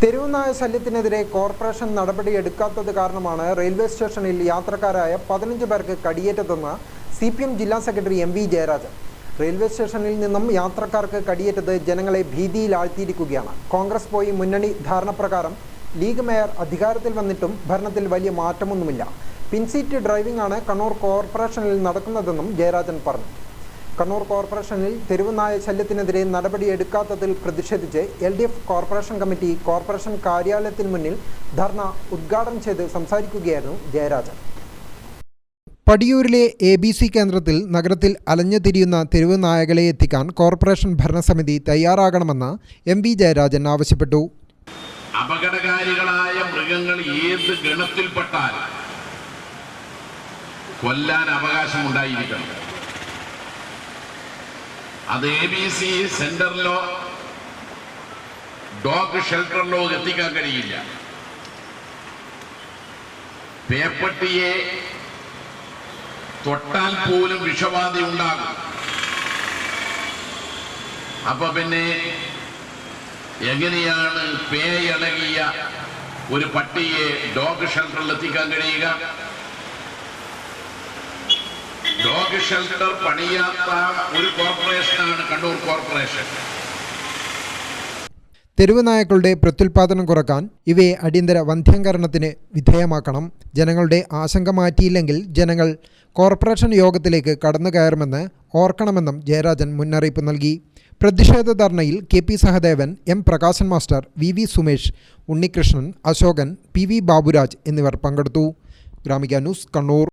തെരുവുനായ ശല്യത്തിനെതിരെ കോർപ്പറേഷൻ നടപടിയെടുക്കാത്തത് കാരണമാണ് റെയിൽവേ സ്റ്റേഷനിൽ യാത്രക്കാരായ പതിനഞ്ച് പേർക്ക് കടിയേറ്റതെന്ന് സി പി എം ജില്ലാ secretary M V Jayarajan. Railway സ്റ്റേഷനിൽ നിന്നും യാത്രക്കാർക്ക് കടിയേറ്റത് ജനങ്ങളെ ഭീതിയിലാഴ്ത്തിയിരിക്കുകയാണ്. കോൺഗ്രസ് പോയി മുന്നണി ധാരണപ്രകാരം ലീഗ് മേയർ അധികാരത്തിൽ വന്നിട്ടും ഭരണത്തിൽ വലിയ മാറ്റമൊന്നുമില്ല. പിൻസീറ്റ് ഡ്രൈവിംഗ് ആണ് കണ്ണൂർ കോർപ്പറേഷനിൽ നടക്കുന്നതെന്നും ജയരാജൻ പറഞ്ഞു. കണ്ണൂർ കോർപ്പറേഷനിൽ തെരുവുനായ ശല്യത്തിനെതിരെ നടപടിയെടുക്കാത്തതിൽ പ്രതിഷേധിച്ച് L D F corporation committee corporation കാര്യാലയത്തിന് മുന്നിൽ ധർണ ഉദ്ഘാടനം ചെയ്ത് സംസാരിക്കുകയായിരുന്നു ജയരാജൻ. പടിയൂരിലെ എ ബി സി കേന്ദ്രത്തിൽ നഗരത്തിൽ അലഞ്ഞു തിരിയുന്ന തെരുവ് നായകളെ എത്തിക്കാൻ കോർപ്പറേഷൻ ഭരണസമിതി തയ്യാറാകണമെന്ന് എം വി ജയരാജൻ ആവശ്യപ്പെട്ടു. അപകടകാരികളായ മൃഗങ്ങൾ ഏത് ഗണത്തിൽപ്പെട്ടാൽ കൊല്ലാൻ അവകാശമുണ്ടായിരിക്കണം. അത് എ ബി സി സെന്ററിലോ ഡോഗ് ഷെൽട്ടറിലോ എത്തിക്കാൻ കഴിയില്ല. പേപ്പട്ടിയെ തൊട്ടാൽ പോലും വിഷബാധ ഉണ്ടാകും. അപ്പൊ പിന്നെ എങ്ങനെയാണ് പേയടങ്ങിയ ഒരു പട്ടിയെ ഡോഗ് ഷെൽട്ടറിൽ എത്തിക്കാൻ കഴിയുക? ഡോഗ് ഷെൽട്ടർ പണിയാത്ത ഒരു കോർപ്പറേഷനാണ് കണ്ണൂർ കോർപ്പറേഷൻ. തെരുവ് നായക്കളുടെ പ്രത്യുൽപാദനം കുറയ്ക്കാൻ ഇവയെ അടിയന്തര വന്ധ്യംകരണത്തിന് വിധേയമാക്കണം. ജനങ്ങളുടെ ആശങ്ക മാറ്റിയില്ലെങ്കിൽ ജനങ്ങൾ കോർപ്പറേഷൻ യോഗത്തിലേക്ക് കടന്നു കയറുമെന്ന് ഓർക്കണമെന്നും ജയരാജൻ മുന്നറിയിപ്പ് നൽകി. പ്രതിഷേധ ധർണയിൽ K P Sahadevan M Prakashan master V V Sumesh Unnikrishnan Ashokan P V Baburaj എന്നിവർ പങ്കെടുത്തു. ഗ്രാമിക ന്യൂസ് കണ്ണൂർ.